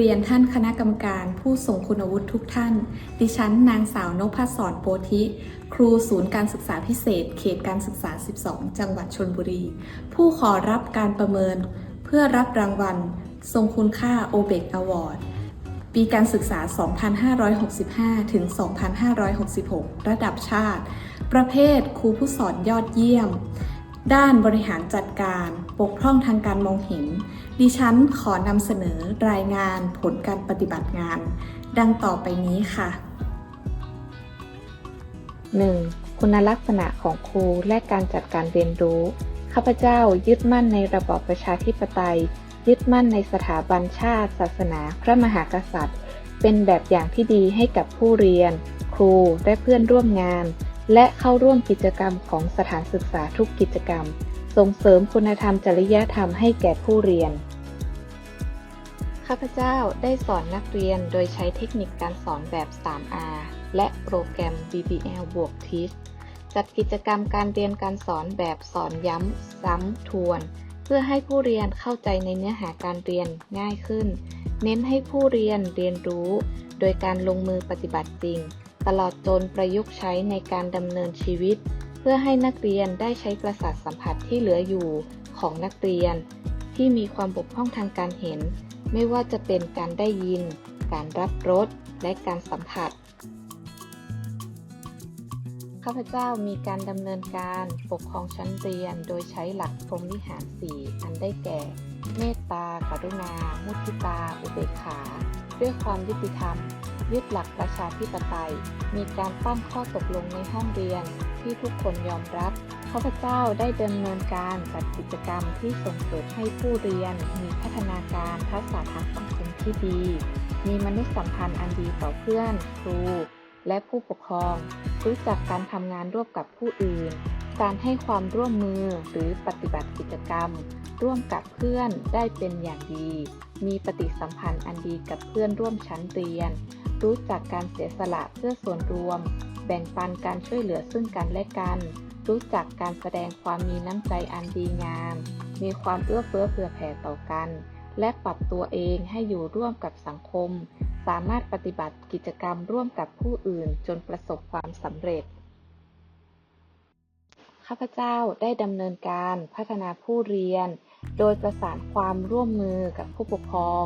เรียนท่านคณะกรรมการผู้ทรงคุณวุฒิทุกท่าน ดิฉันนางสาวนพศรโปธิ ครูศูนย์การศึกษาพิเศษ เขตการศึกษา 12 จังหวัดชนบุรี ผู้ขอรับการประเมิน เพื่อรับรางวัล ทรงคุณค่าโอเบกอวอร์ดปีการศึกษา 2565 ถึง 2566 ระดับชาติ ประเภทครูผู้สอนยอดเยี่ยม ด้านบริหารจัดการปกพร่องทางการมองเห็น ดิฉันขอนำเสนอรายงานผลการปฏิบัติงาน ดังต่อไปนี้ค่ะ 1. คุณลักษณะของครูและการจัดการเรียนรู้ ข้าพเจ้ายึดมั่นในระบอบประชาธิปไตย ยึดมั่นในสถาบันชาติ ศาสนา พระมหากษัตริย์ เป็นแบบอย่างที่ดีให้กับผู้เรียน ครูและเพื่อนร่วมงาน และเข้าร่วมกิจกรรมของสถานศึกษาทุกกิจกรรม ส่งเสริมคุณธรรมจริยธรรมให้แก่ผู้เรียน ข้าพเจ้าได้สอนนักเรียนโดยใช้เทคนิคการสอนแบบ 3R และโปรแกรม BBL บวก TIS จัดกิจกรรมการเรียนการสอนแบบสอนย้ำ ซ้ำ ทวน เพื่อให้ผู้เรียนเข้าใจในเนื้อหาการเรียนง่ายขึ้น เน้นให้ผู้เรียนเรียนรู้ โดยการลงมือปฏิบัติจริง ตลอดจนประยุกต์ใช้ในการดำเนินชีวิต เพื่อให้นักเรียนได้ใช้ประสาทสัมผัสที่เหลืออยู่ของนักเรียน ที่มีความบกพร่องทางการเห็น ไม่ว่าจะเป็นการได้ยิน การรับรสและการสัมผัส ข้าพเจ้ามีการดำเนินการปกครองชั้นเรียนโดยใช้หลักพรหมวิหารสี่อันได้แก่ เมตตากรุณา มุทิตา อุเบกขา ด้วยความยุติธรรม ยึดหลักประชาธิปไตย มีการตั้งข้อตกลงในห้องเรียนที่ทุกคนยอมรับข้าพเจ้าได้ดำเนินการจัดกิจกรรมที่ส่งเสริมให้ผู้เรียน มีพัฒนาการทักษะทางสังคมที่ดี มีมนุษยสัมพันธ์อันดีต่อเพื่อน ครู และผู้ปกครอง รู้จักการทำงานร่วมกับผู้อื่น การให้ความร่วมมือหรือปฏิบัติกิจกรรม ร่วมกับเพื่อนได้เป็นอย่างดี มีปฏิสัมพันธ์อันดีกับเพื่อนร่วมชั้นเรียน รู้จักการเสียสละเพื่อส่วนรวม แบ่งปันการช่วยเหลือซึ่งกันและกัน รู้จักการแสดงความมีน้ำใจอันดีงาม มีความเอื้อเฟื้อเผื่อแผ่ต่อกัน และปรับตัวเองให้อยู่ร่วมกับสังคม สามารถปฏิบัติกิจกรรมร่วมกับผู้อื่นจนประสบความสำเร็จข้าพเจ้าได้ดำเนินการพัฒนาผู้เรียน โดยประสานความร่วมมือกับผู้ปกครอง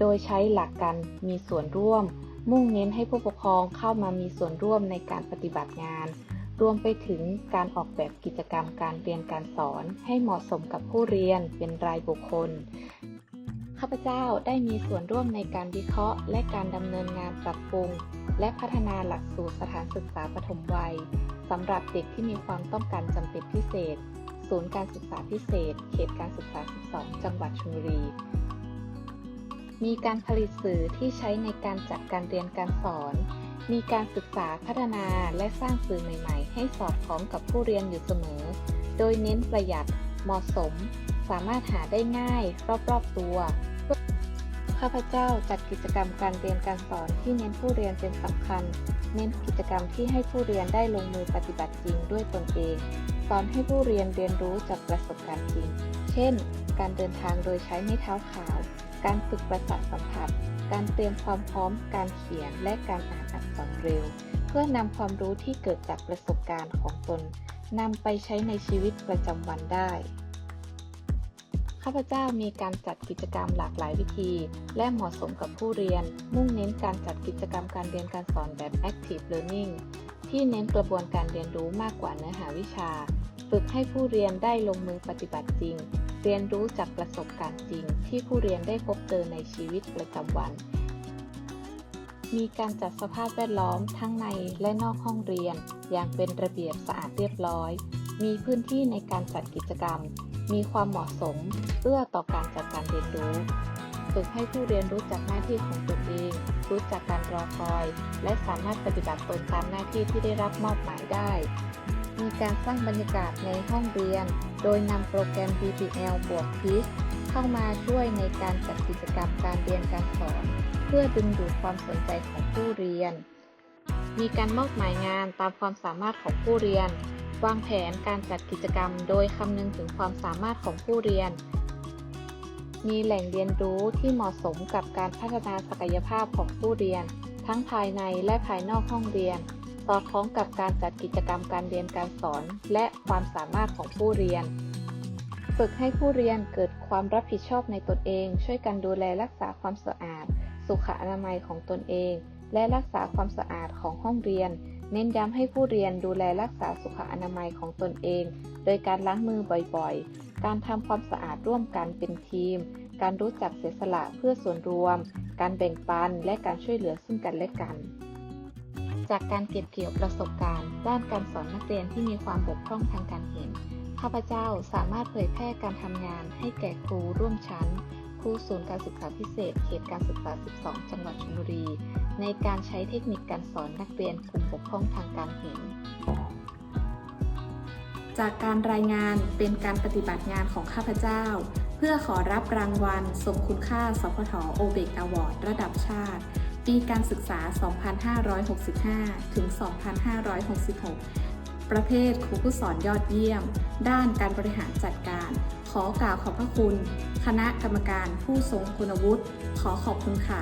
โดยใช้หลักการมีส่วนร่วม มุ่งเน้นให้ผู้ปกครองเข้ามามีส่วนร่วมในการปฏิบัติงาน รวมไปถึงการออกแบบกิจกรรมการเรียนการสอน ให้เหมาะสมกับผู้เรียนเป็นรายบุคคล ข้าพเจ้าได้มีส่วนร่วมในการวิเคราะห์ และการดำเนินงานปรับปรุง และพัฒนาหลักสูตรสถานศึกษาปฐมวัยสำหรับเด็กที่มีความต้องการจำเป็นพิเศษ ศูนย์การศึกษาพิเศษ เขตการศึกษา 12 จังหวัดชลบุรี มีการผลิตสื่อที่ใช้ในการจัดการเรียนการสอน มีการศึกษาพัฒนาและสร้างสื่อใหม่ๆ ให้สอดคล้องกับผู้เรียนอยู่เสมอ โดยเน้นประหยัด เหมาะสม สามารถหาได้ง่าย รอบๆตัว ข้าพเจ้าจัดกิจกรรมการเรียนการสอนที่เน้นผู้เรียนเป็นสำคัญ เน้นกิจกรรมที่ให้ผู้เรียนได้ลงมือปฏิบัติจริงด้วยตนเอง สอนให้ผู้เรียนเรียนรู้จากประสบการณ์จริง เช่น การเดินทางโดยใช้ไม้เท้าขาว การฝึกประสาทสัมผัส การเตรียมความพร้อม การเขียน และการอ่านอักษรเร็ว เพื่อนำความรู้ที่เกิดจากประสบการณ์ของตนนำไปใช้ในชีวิตประจำวันได้ ข้าพเจ้ามีการจัดกิจกรรมหลากหลายวิธี และเหมาะสมกับผู้เรียน มุ่งเน้นการจัดกิจกรรมการเรียนการสอนแบบ active learning ที่เน้นกระบวนการเรียนรู้มากกว่าเนื้อหาวิชา ฝึกให้ผู้เรียนได้ลงมือปฏิบัติจริง เรียนรู้จากประสบการณ์จริง ที่ผู้เรียนได้พบเจอในชีวิตประจำวัน มีการจัดสภาพแวดล้อมทั้งในและนอกห้องเรียน อย่างเป็นระเบียบสะอาดเรียบร้อย มีพื้นที่ในการจัดกิจกรรม มีความเหมาะสมเอื้อต่อการจัดการเรียนรู้ฝึกให้ผู้เรียนรู้จักหน้าที่ของตนเอง รู้จักการรอคอย และสามารถปฏิบัติตนตามหน้าที่ที่ได้รับมอบหมายได้ มีการสร้างบรรยากาศในห้องเรียน โดยนำโปรแกรม BPL บวก PIS เข้ามาช่วยในการจัดกิจกรรมการเรียนการสอน เพื่อดึงดูดความสนใจของผู้เรียน มีการมอบหมายงานตามความสามารถของผู้เรียน วางแผนการจัดกิจกรรมโดยคำนึงถึงความสามารถของผู้เรียน มีแหล่งเรียนรู้ที่เหมาะสมกับการพัฒนาศักยภาพของผู้เรียน ทั้งภายในและภายนอกห้องเรียน สอดคล้องกับการจัดกิจกรรมการเรียนการสอน และความสามารถของผู้เรียน ฝึกให้ผู้เรียนเกิดความรับผิดชอบในตนเอง ช่วยกันดูแลรักษาความสะอาด สุขอนามัยของตนเอง และรักษาความสะอาดของห้องเรียน เน้นย้ำให้ผู้เรียนดูแลรักษาสุขอนามัยของตนเอง โดยการล้างมือบ่อยๆ การทำความสะอาดร่วมกันเป็นทีม การรู้จักเสียสละเพื่อส่วนรวม การแบ่งปันและการช่วยเหลือซึ่งกันและกัน จากการเก็บเกี่ยวประสบการณ์ ด้านการสอนนักเรียนที่มีความบกพร่องทางการเห็น ข้าพเจ้าสามารถเผยแพร่การทำงานให้แก่ครูร่วมชั้น ครูศูนย์การศึกษาพิเศษ เขตการศึกษา 12 จังหวัดชลบุรี ในการใช้เทคนิคการสอนนักเรียนกลุ่มบกพร่องทางการเห็น จากการรายงานเป็นการปฏิบัติงานของข้าพเจ้า เพื่อขอรับรางวัลสมคุณค่าสพทโอเบกอวอร์ดระดับชาติ ปีการศึกษา 2565 ถึง 2566 ประเภทครูผู้สอนยอดเยี่ยม ด้านการบริหารจัดการ ขอกล่าวขอบพระคุณ คณะกรรมการผู้ทรงคุณวุฒิขอขอบคุณค่ะ